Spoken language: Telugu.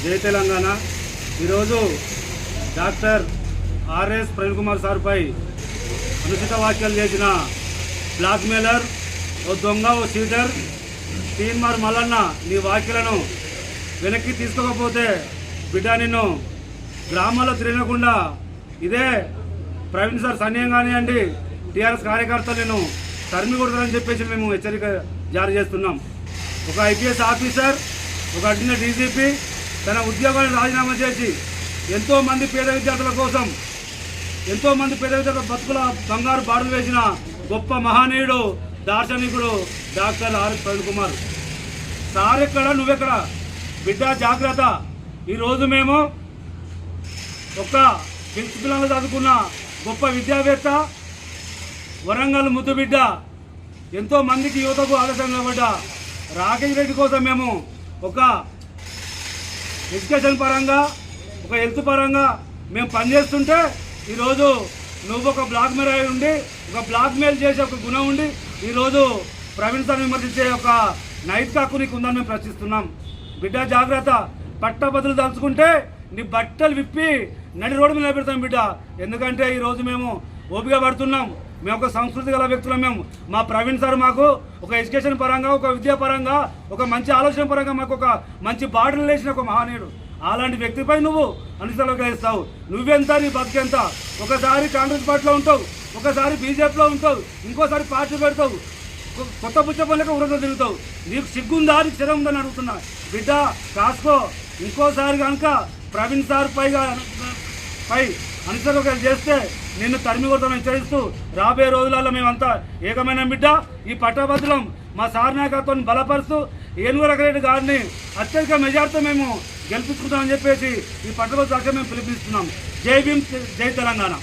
జై తెలంగాణ. ఈరోజు doctor R S Praveen Kumar సార్పై అనుచిత వ్యాఖ్యలు చేసిన బ్లాక్మెయిలర్ ఓ దొంగ ఓ చీటర్ తీన్మార్ మల్లన్న నీ వ్యాఖ్యలను వెనక్కి తీసుకోకపోతే బిడ్డ నిన్ను గ్రామాల్లో తిరగకుండా ఇదే ప్రవీణ్ సార్ సన్యం కానివ్వండి టీఆర్ఎస్ కార్యకర్తలు నేను తరిమి కొడతారని చెప్పేసి మేము హెచ్చరిక జారీ చేస్తున్నాం. ఒక ఐపీఎస్ ఆఫీసర్ ఒక అడిగిన డీజీపీ తన ఉద్యోగాన్ని రాజీనామా చేసి ఎంతో మంది పేద విద్యార్థుల కోసం ఎంతో మంది పేద విద్యార్థుల బతుకుల బంగారు బారులు వేసిన గొప్ప మహనీయుడు దార్శనికుడు doctor R. Praveen Kumar. Sir ఎక్కడ నువ్వెక్కడ? బిడ్డ జాగ్రత్త. ఈరోజు మేము ఒక పిలిచి పిల్లలు చదువుకున్న గొప్ప విద్యావేత్త వరంగల్ ముద్దు బిడ్డ ఎంతో మందికి యువతకు ఆలస్యం కాబడ్డ రాకేష్ రెడ్డి కోసం మేము ఒక ఎడ్యుకేషన్ పరంగా ఒక హెల్త్ పరంగా మేము పనిచేస్తుంటే ఈరోజు నువ్వు ఒక బ్లాక్ మెయిల్ అయి ఉండి ఒక బ్లాక్ మెయిల్ చేసే ఒక గుణం ఉండి ఈరోజు ప్రవీణ్ సార్ విమర్శించే ఒక నైతిక హక్కు నీకు ఉందని మేము ప్రశ్నిస్తున్నాం. బిడ్డ జాగ్రత్త. పట్టభద్రులు తలుచుకుంటే నీ బట్టలు విప్పి నడి రోడ్డు మీద నిలబెడతాం బిడ్డ. ఎందుకంటే ఈరోజు మేము ఓపిక పడుతున్నాం. మేము ఒక సంస్కృతి గల వ్యక్తులం మేము. మా ప్రవీణ్ సార్ మాకు ఒక ఎడ్యుకేషన్ పరంగా ఒక విద్యా పరంగా ఒక మంచి ఆలోచన పరంగా మాకు ఒక మంచి బాటలు వేసిన ఒక మహానీయుడు. అలాంటి వ్యక్తిపై నువ్వు అనుసరలోకి వేస్తావు నువ్వెంత నీ బతికెంత ఒకసారి కాంగ్రెస్ పార్టీలో ఉంటావు. ఒకసారి బీజేపీలో ఉంటావు. ఇంకోసారి పార్టీ పెడతావు. కొ- కొత్త పుచ్చ పనులకు ఉరద తిరుగుతావు. నీకు సిగ్గుందా? నీకు శరం ఉందని అడుగుతున్నా. బిడ్డ కాసుకో ఇంకోసారి కనుక ప్రవీణ్ సార్ పైగా పై అనుసరణ చేస్తే నిన్ను తరిమి కొడతామని హెచ్చరిస్తూ రాబోయే రోజులలో మేమంతా ఏకమైన బిడ్డ. ఈ పట్టభద్రులం మా సార్ నాయకత్వాన్ని బలపరుస్తూ ఏనుగు రకరెడ్డి గారిని అత్యధిక మెజార్టీతో మేము గెలిపించుకుంటామని చెప్పేసి ఈ పట్టభద్రుల మేము పిలిపిస్తున్నాం జై భీమ్ జై తెలంగాణ.